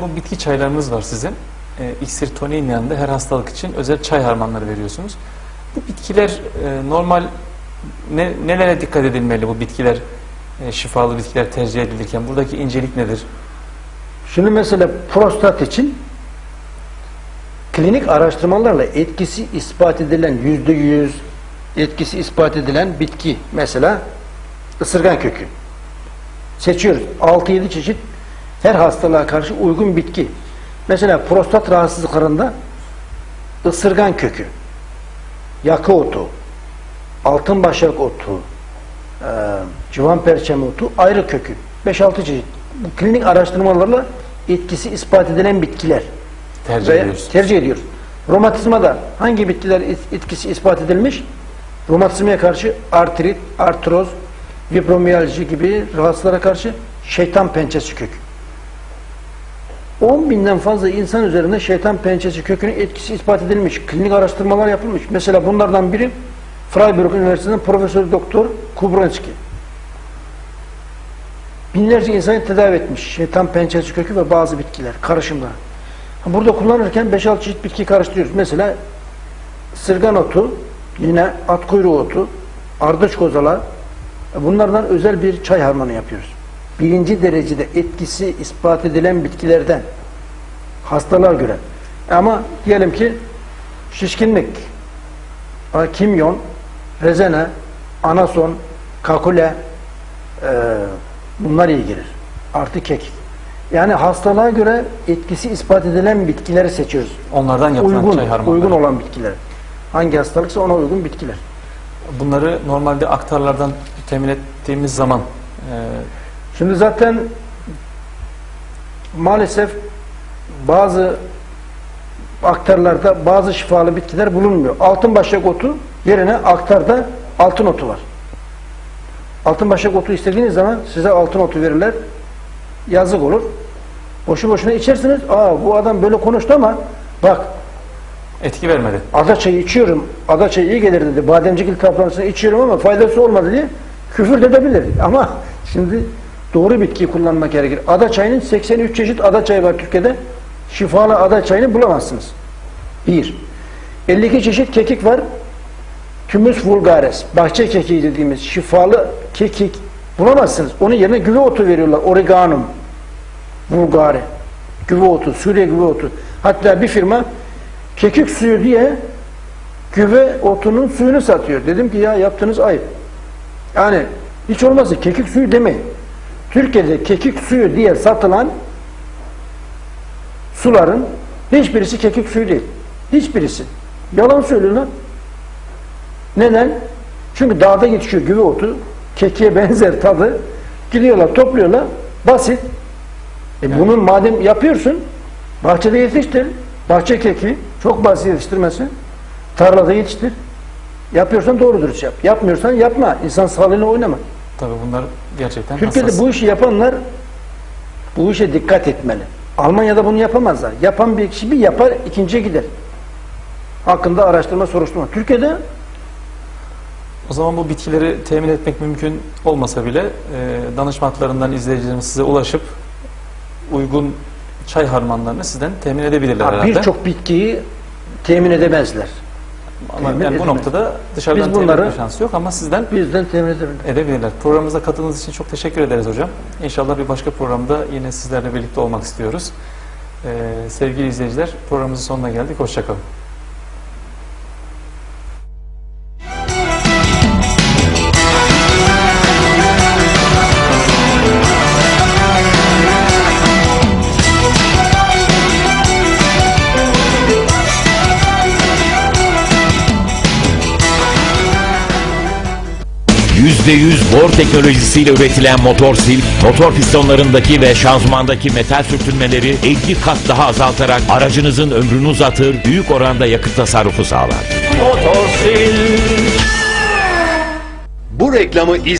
Bu bitki çaylarınız var sizin. E, iksir toniğin yanında her hastalık için özel çay harmanları veriyorsunuz. Bu bitkiler e, normal ne, nelere dikkat edilmeli bu bitkiler e, şifalı bitkiler tercih edilirken buradaki incelik nedir? Şimdi mesela prostat için klinik araştırmalarla etkisi ispat edilen yüzde yüz etkisi ispat edilen bitki mesela ısırgan kökü seçiyoruz. 6-7 çeşit her hastalığa karşı uygun bitki. Mesela prostat rahatsızlıklarında ısırgan kökü, yakı otu, altın başak otu, e, civan perçem otu, ayrı kökü. 5-6 çeşit. Bu klinik araştırmalarla etkisi ispat edilen bitkiler. Tercih ediyoruz. tercih ediyoruz. Romatizmada hangi bitkiler et- etkisi ispat edilmiş? Romatizmaya karşı artrit, artroz, fibromiyalji gibi rahatsızlara karşı şeytan pençesi kökü. 10 binden fazla insan üzerinde şeytan pençesi kökünün etkisi ispat edilmiş. Klinik araştırmalar yapılmış. Mesela bunlardan biri Freiburg Üniversitesi'nin Profesör Doktor Kubronski. Binlerce insanı tedavi etmiş. Şeytan pençesi kökü ve bazı bitkiler, karışımlar. Burada kullanırken 5-6 çeşit bitki karıştırıyoruz. Mesela sırgan otu, yine at kuyruğu otu, ardıç kozala, bunlardan özel bir çay harmanı yapıyoruz. Birinci derecede etkisi ispat edilen bitkilerden hastalığa göre. Ama diyelim ki şişkinlik, kimyon, rezene, anason, kakule e, bunlar iyi gelir. Artı kekik. Yani hastalığa göre etkisi ispat edilen bitkileri seçiyoruz. Onlardan yapılan Uygun, çay harmanları. uygun olan bitkiler. Hangi hastalıksa ona uygun bitkiler. Bunları normalde aktarlardan temin ettiğimiz zaman e, Şimdi zaten maalesef bazı aktarlarda bazı şifalı bitkiler bulunmuyor. Altın başak otu yerine aktarda altın otu var. Altın başak otu istediğiniz zaman size altın otu verirler. Yazık olur. Boşu boşuna içersiniz. Aa bu adam böyle konuştu ama bak etki vermedi. ada çayı içiyorum. Ada çayı iyi gelir dedi. Bademcik iltihaplantısını içiyorum ama faydası olmadı diye küfür de edebilir. Ama şimdi doğru bitkiyi kullanmak gerekir. Ada çayının 83 çeşit ada çayı var Türkiye'de. Şifalı ada çayını bulamazsınız. Bir. 52 çeşit kekik var. Tümüs vulgaris, bahçe kekiği dediğimiz şifalı kekik bulamazsınız. Onun yerine güve otu veriyorlar. Oreganum, vulgare, güve otu, Suriye güve otu. Hatta bir firma kekik suyu diye güve otunun suyunu satıyor. Dedim ki ya yaptığınız ayıp. Yani hiç olmazsa kekik suyu demeyin. Türkiye'de kekik suyu diye satılan suların hiçbirisi kekik suyu değil. Hiçbirisi. Yalan söylüyorlar. Neden? Çünkü dağda yetişiyor güve otu. Kekiğe benzer tadı. Gidiyorlar, topluyorlar. Basit. E bunun madem yapıyorsun, bahçede yetiştir. Bahçe keki çok basit yetiştirmesi. Tarlada yetiştir. Yapıyorsan doğru dürüst yap. Yapmıyorsan yapma. İnsan sağlığıyla oynama. Tabii bunlar gerçekten Türkiye'de hassas. bu işi yapanlar bu işe dikkat etmeli. Almanya'da bunu yapamazlar. Yapan bir kişi bir yapar, ikinciye gider. Hakkında araştırma, soruşturma. Türkiye'de O zaman bu bitkileri temin etmek mümkün olmasa bile e, danışmanlarından izleyicilerimiz size ulaşıp uygun çay harmanlarını sizden temin edebilirler ha, herhalde. birçok bitkiyi temin edemezler. Ama temin yani bu noktada dışarıdan Biz temin bunları- etme şansı yok ama sizden Bizden temin edebilirler. edebilirler. Programımıza katıldığınız için çok teşekkür ederiz hocam. İnşallah bir başka programda yine sizlerle birlikte olmak istiyoruz. Ee, sevgili izleyiciler programımızın sonuna geldik. Hoşçakalın. %100 bor teknolojisiyle üretilen motor sil, motor pistonlarındaki ve şanzımandaki metal sürtünmeleri 50 kat daha azaltarak aracınızın ömrünü uzatır, büyük oranda yakıt tasarrufu sağlar. Bu reklamı iz